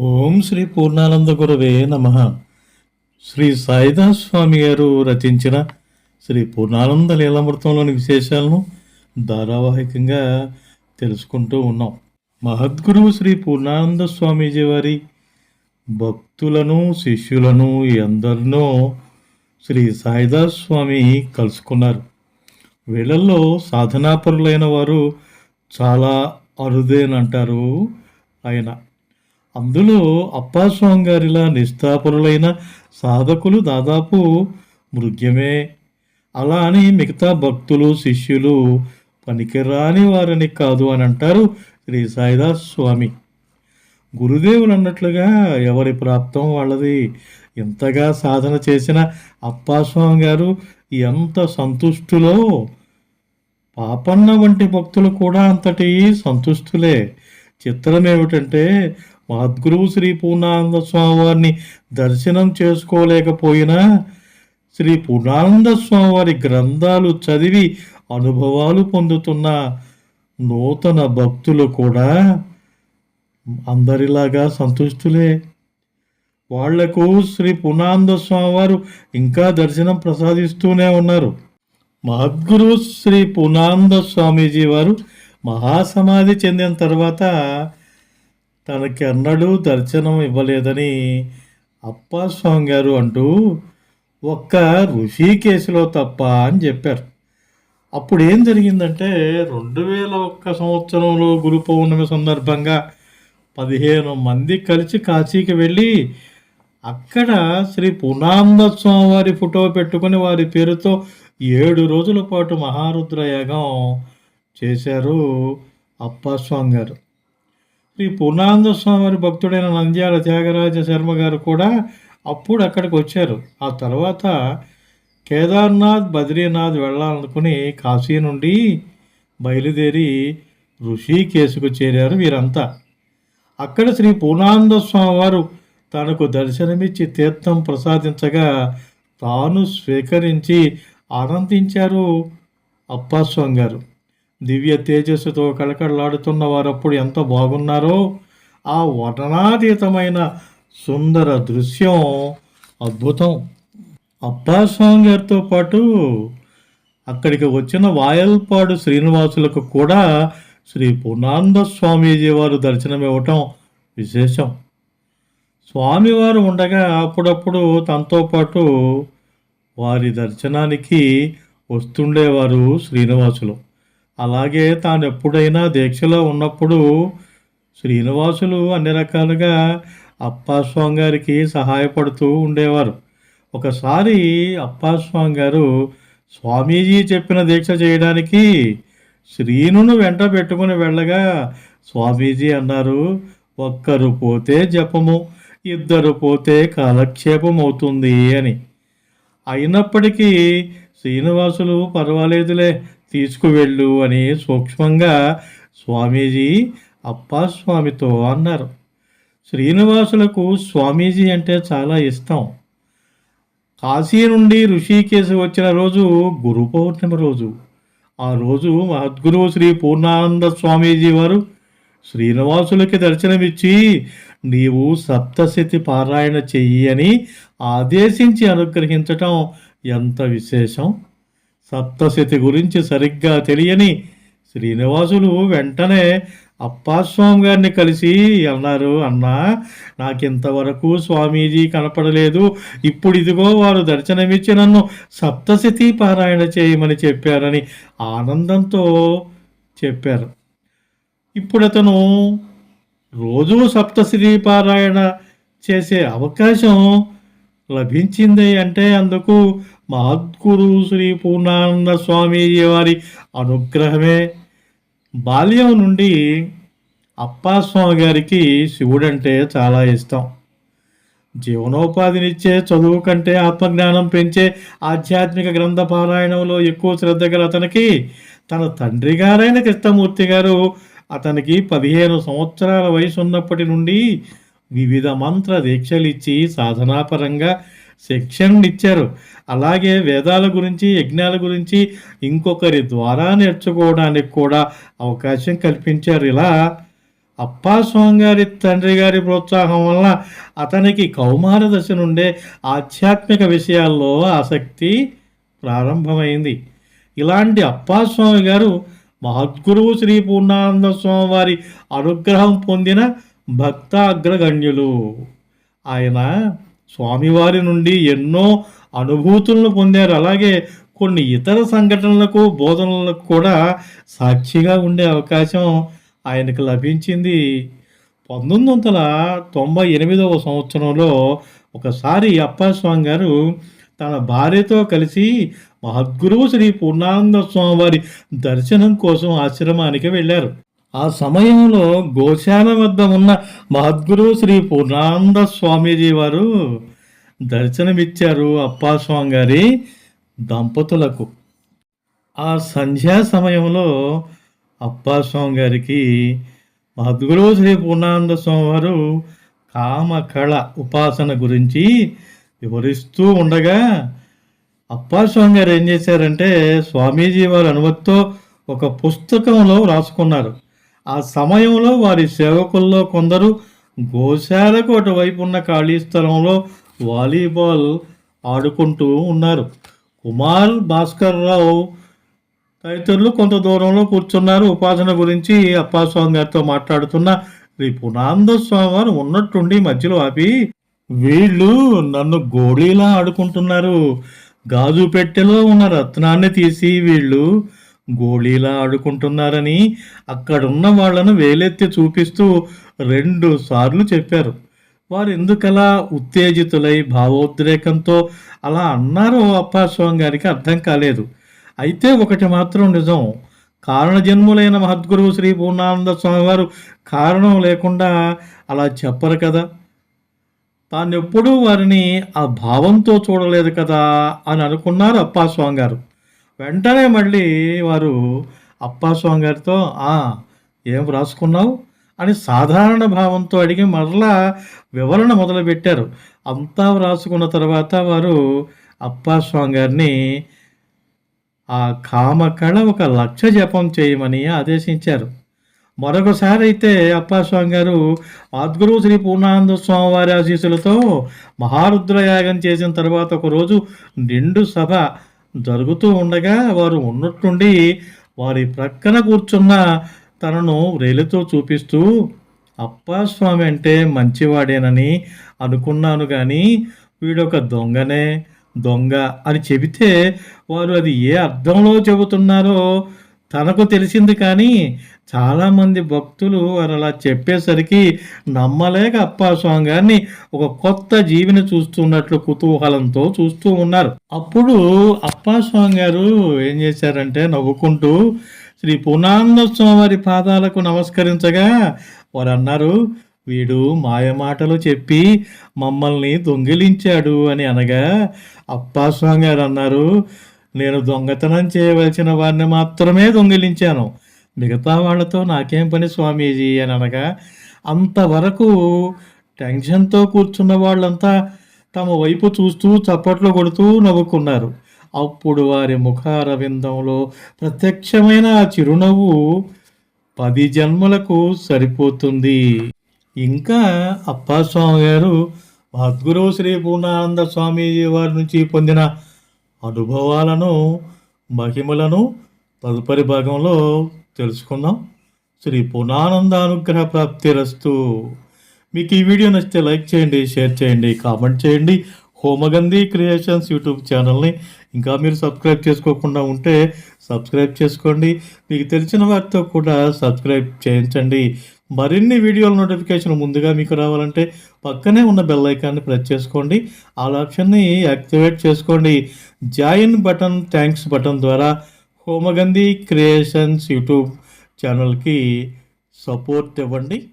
ఓం శ్రీ పూర్ణానంద గురవే నమ. శ్రీ సాయిదాస్ స్వామి గారు రచించిన శ్రీ పూర్ణానంద లీలామృతంలోని విశేషాలను ధారావాహికంగా తెలుసుకుంటూ ఉన్నాం. మహద్గురువు శ్రీ పూర్ణానంద స్వామీజీ వారి భక్తులను శిష్యులను ఎందరినో శ్రీ సాయిదాస్ స్వామి కలుసుకున్నారు. వీళ్ళల్లో సాధనాపరులైన వారు చాలా అరుదేనంటారు. ఆయన అందులో అప్పాస్వామి గారిలా నిష్ఠాపరులైన సాధకులు దాదాపు మృగ్యమే. అలా అని మిగతా భక్తులు శిష్యులు పనికిరాని వారని కాదు అని అంటారు శ్రీ సాయిదాస్ స్వామి. గురుదేవులు అన్నట్లుగా ఎవరి ప్రాప్తం వాళ్ళది? ఎంతగా సాధన చేసిన అప్పాస్వామి గారు ఎంత సంతుష్టులో? పాపన్న వంటి భక్తులు కూడా అంతటి సంతుష్టులే. చిత్రం ఏమిటంటే మహద్గురువు శ్రీ పూర్ణానంద స్వామివారిని దర్శనం చేసుకోలేకపోయినా శ్రీ పూర్ణానంద స్వామివారి గ్రంథాలు చదివి అనుభవాలు పొందుతున్న నూతన భక్తులు కూడా అందరిలాగా సంతుష్టులే. వాళ్ళకు శ్రీ పూర్ణానంద స్వామివారు ఇంకా దర్శనం ప్రసాదిస్తూనే ఉన్నారు. మహద్గురు శ్రీ పూర్ణానంద స్వామీజీ వారు మహాసమాధి చెందిన తర్వాత తనకి అన్నడూ దర్శనం ఇవ్వలేదని అప్పాస్వామి గారు అంటూ ఒక్క ఋషికేశులో తప్ప అని చెప్పారు. అప్పుడు ఏం జరిగిందంటే రెండు వేల ఒక్క సంవత్సరంలో గురు పౌర్ణమి సందర్భంగా పదిహేను మంది కలిసి కాశీకి వెళ్ళి అక్కడ శ్రీ పూర్ణానంద స్వామి వారి ఫోటో పెట్టుకుని వారి పేరుతో ఏడు రోజుల పాటు మహారుద్ర యాగం చేశారు అప్పాస్వామి గారు శ్రీ పూర్ణానంద స్వామి వారి భక్తుడైన నంద్యాల త్యాగరాజ శర్మ గారు కూడా అప్పుడు అక్కడికి వచ్చారు. ఆ తర్వాత కేదార్నాథ్ బద్రీనాథ్ వెళ్ళాలనుకుని కాశీ నుండి బయలుదేరి ఋషికేశుకు చేరారు వీరంతా. అక్కడ శ్రీ పూర్ణానంద స్వామి వారు తనకు దర్శనమిచ్చి తీర్థం ప్రసాదించగా తాను స్వీకరించి ఆనందించారు అప్పాస్వామి గారు దివ్య తేజస్సుతో కళకళలాడుతున్న వారప్పుడు ఎంత బాగున్నారో ఆ వర్ణనాతీతమైన సుందర దృశ్యం అద్భుతం. అప్పాస్వామి గారితో పాటు అక్కడికి వచ్చిన వాయల్పాడు శ్రీనివాసులకు కూడా శ్రీ పూర్ణానంద స్వామీజీ వారు దర్శనమివ్వటం విశేషం. స్వామివారు ఉండగా అప్పుడప్పుడు తనతో పాటు వారి దర్శనానికి వస్తుండేవారు శ్రీనివాసులు. అలాగే తాను ఎప్పుడైనా దీక్షలో ఉన్నప్పుడు శ్రీనివాసులు అన్ని రకాలుగా అప్పాస్వామి గారికి సహాయపడుతూ ఉండేవారు. ఒకసారి అప్పాస్వామి గారు స్వామీజీ చెప్పిన దీక్ష చేయడానికి శ్రీనును వెంట పెట్టుకుని వెళ్ళగా స్వామీజీ అన్నారు ఒక్కరు పోతే జపము ఇద్దరు పోతే కాలక్షేపం అవుతుంది అని. అయినప్పటికీ శ్రీనివాసులు పర్వాలేదులే తీసుకువెళ్ళు అని సూక్ష్మంగా స్వామీజీ అప్పాస్వామితో అన్నారు. శ్రీనివాసులకు స్వామీజీ అంటే చాలా ఇష్టం. కాశీ నుండి ఋషికేశ్ వచ్చిన రోజు గురు పౌర్ణమి రోజు. ఆ రోజు మహద్గురువు శ్రీ పూర్ణానంద స్వామీజీ వారు శ్రీనివాసులకి దర్శనమిచ్చి నీవు సప్తశతి పారాయణ చెయ్యి అని ఆదేశించి అనుగ్రహించటం ఎంత విశేషం? సప్తశతి గురించి సరిగ్గా తెలియని శ్రీనివాసులు వెంటనే అప్పాస్వామి గారిని కలిసి అన్నారు అన్నా నాకింతవరకు స్వామీజీ కనపడలేదు. ఇప్పుడు ఇదిగో వారు దర్శనమిచ్చి నన్ను సప్తశతి పారాయణ చేయమని చెప్పారని ఆనందంతో చెప్పారు. ఇప్పుడు అతను రోజు సప్తశతి పారాయణ చేసే అవకాశం లభించింది అంటే అందుకు మహద్గురు శ్రీ పూర్ణానంద స్వామీజీ వారి అనుగ్రహమే. బాల్యం నుండి అప్పాస్వామి గారికి శివుడంటే చాలా ఇష్టం. జీవనోపాధినిచ్చే చదువు కంటే ఆత్మజ్ఞానం పెంచే ఆధ్యాత్మిక గ్రంథ పారాయణంలో ఎక్కువ శ్రద్ధ గల అతనికి తన తండ్రి గారైన కృష్ణమూర్తి గారు అతనికి పదిహేను సంవత్సరాల వయసు ఉన్నప్పటి నుండి వివిధ మంత్ర దీక్షలిచ్చి సాధనాపరంగా శిక్షణ ఇచ్చారు. అలాగే వేదాల గురించి యజ్ఞాల గురించి ఇంకొకరి ద్వారా నేర్చుకోవడానికి కూడా అవకాశం కల్పించారు. ఇలా అప్పాస్వామి గారి తండ్రి గారి ప్రోత్సాహం వల్ల అతనికి కౌమార దశ నుండే ఆధ్యాత్మిక విషయాల్లో ఆసక్తి ప్రారంభమైంది. ఇలాంటి అప్పాస్వామి గారు మహద్గురువు శ్రీ పూర్ణానంద స్వామి వారి అనుగ్రహం పొందిన భక్త అగ్రగణ్యులు ఆయన స్వామివారి నుండి ఎన్నో అనుభూతులను పొందారు. అలాగే కొన్ని ఇతర సంఘటనలకు బోధనలకు కూడా సాక్షిగా ఉండే అవకాశం ఆయనకు లభించింది. పంతొమ్మిది వందల తొంభై ఎనిమిదవ సంవత్సరంలో ఒకసారి అప్పాస్వామి గారు తన భార్యతో కలిసి మహద్గురువు శ్రీ పూర్ణానంద స్వామివారి దర్శనం కోసం ఆశ్రమానికి వెళ్ళారు. ఆ సమయంలో గోశాల వద్ద ఉన్న మహద్గురు శ్రీ పూర్ణానంద స్వామీజీ వారు దర్శనమిచ్చారు అప్పాస్వామి గారి దంపతులకు. ఆ సంధ్యా సమయంలో అప్పాస్వామి గారికి మహద్గురువు శ్రీ పూర్ణానంద స్వామి వారు కామకళ ఉపాసన గురించి వివరిస్తూ ఉండగా అప్పాస్వామి గారు ఏం చేశారంటే స్వామీజీ వారి అనుమతితో ఒక పుస్తకంలో రాసుకున్నారు. ఆ సమయంలో వారి సేవకుల్లో కొందరు గోశాలకు అటువైపు ఉన్న ఖాళీ స్థలంలో వాలీబాల్ ఆడుకుంటూ ఉన్నారు. కుమార్ భాస్కర్ రావు తదితరులు కొంత దూరంలో కూర్చున్నారు. ఉపాసన గురించి అప్పాస్వామి గారితో మాట్లాడుతున్న రిపునాంద స్వామి వారు ఉన్నట్టుండి మధ్యలో ఆపి వీళ్ళు నన్ను గోళీలా ఆడుకుంటున్నారు. గాజు పెట్టెలో ఉన్న రత్నాన్ని తీసి వీళ్ళు గోళీలా ఆడుకుంటున్నారని అక్కడున్న వాళ్ళను వేలెత్తి చూపిస్తూ రెండు సార్లు చెప్పారు. వారు ఎందుకలా ఉత్తేజితులై భావోద్రేకంతో అలా అన్నారో అప్పాస్వామి గారికి అర్థం కాలేదు. అయితే ఒకటి మాత్రం నిజం. కారణజన్ములైన మహద్గురువు శ్రీ పూర్ణానంద స్వామి వారు కారణం లేకుండా అలా చెప్పరు కదా. తాను ఎప్పుడూ వారిని ఆ భావంతో చూడలేదు కదా అని అనుకున్నారు అప్పాస్వామి గారు వెంటనే మళ్ళీ వారు అప్పాస్వామి గారితో "ఆ, ఏం రాసుకున్నావు అని సాధారణ భావంతో అడిగి మరలా వివరణ మొదలుపెట్టారు. అంతా వ్రాసుకున్న తర్వాత వారు అప్పాస్వామి గారిని ఆ కామకళ ఒక లక్ష జపం చేయమని ఆదేశించారు. మరొకసారి అయితే అప్పాస్వామి గారు ఆద్గురు శ్రీ పూర్ణానంద స్వామి వారి ఆశీస్సులతో మహారుద్రయాగం చేసిన తర్వాత ఒకరోజు నిండు సభ జరుగుతూ ఉండగా వారు ఉన్నట్టుండి వారి ప్రక్కన కూర్చున్న తనను రేలుతో చూపిస్తూ అప్పాస్వామి అంటే మంచివాడేనని అనుకున్నాను కానీ వీడొక దొంగనే దొంగ అని చెబితే వారు అది ఏ అర్థంలో చెబుతున్నారో తనకు తెలిసింది కానీ చాలామంది భక్తులు వారు అలా చెప్పేసరికి నమ్మలేక అప్పాస్వామి గారిని ఒక కొత్త జీవిని చూస్తున్నట్లు కుతూహలంతో చూస్తూ ఉన్నారు. అప్పుడు అప్పాస్వామి గారు ఏం చేశారంటే నవ్వుకుంటూ శ్రీ పూర్ణానంద స్వామి వారి పాదాలకు నమస్కరించగా వారు అన్నారు వీడు మాయమాటలు చెప్పి మమ్మల్ని దొంగిలించాడు అని అనగా అప్పాస్వామి గారు అన్నారు నేను దొంగతనం చేయవలసిన వారిని మాత్రమే దొంగిలించాను. మిగతా వాళ్ళతో నాకేం పని స్వామీజీ అని అనగా అంతవరకు టెన్షన్తో కూర్చున్న వాళ్ళంతా తమ వైపు చూస్తూ చప్పట్లు కొడుతూ నవ్వుకున్నారు. అప్పుడు వారి ముఖారవిందంలో ప్రత్యక్షమైన ఆ చిరునవ్వు పది జన్మలకు సరిపోతుంది. ఇంకా అప్పాస్వామి గారు మద్గురు శ్రీ పూర్ణానంద స్వామీజీ వారి నుంచి పొందిన అనుభవాలను మహిమలను తదుపరి భాగంలో తెలుసుకుందాం. శ్రీ పునానంద అనుగ్రహ ప్రాప్తిరస్తు మీకు ఈ వీడియో నచ్చితే లైక్ చేయండి షేర్ చేయండి కామెంట్ చేయండి. హోమగంధి క్రియేషన్స్ యూట్యూబ్ ఛానల్ని ఇంకా మీరు సబ్స్క్రైబ్ చేసుకోకుండా ఉంటే సబ్స్క్రైబ్ చేసుకోండి. మీకు తెలిసిన వారితో కూడా సబ్స్క్రైబ్ చేయించండి. మరిన్ని వీడియోల నోటిఫికేషన్ ముందుగా మీకు రావాలంటే పక్కనే ఉన్న బెల్ ఐకాన్ని ప్రెస్ చేసుకోండి. ఆల్ ఆప్షన్ని యాక్టివేట్ చేసుకోండి. జాయిన్ బటన్ థ్యాంక్స్ బటన్ ద్వారా హోమగంధి క్రియేషన్స్ యూట్యూబ్ ఛానల్కి సపోర్ట్ ఇవ్వండి.